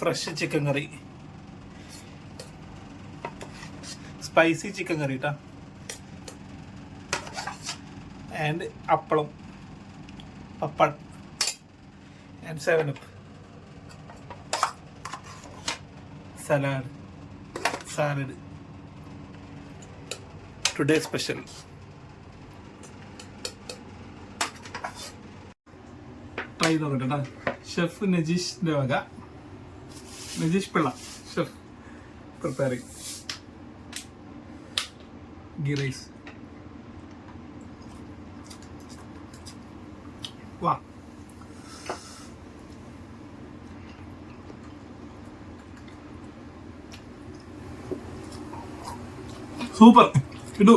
Fresh chicken curry spicy chicken curry കേട്ടോ and അപ്പളം. പപ്പട and seven up salad salad today special try നോക്കട്ടെ chef നജീഷിന്റെ വക. Najeesh Pillai. Chef preparing ghee rice വാ. Super ഇടൂ.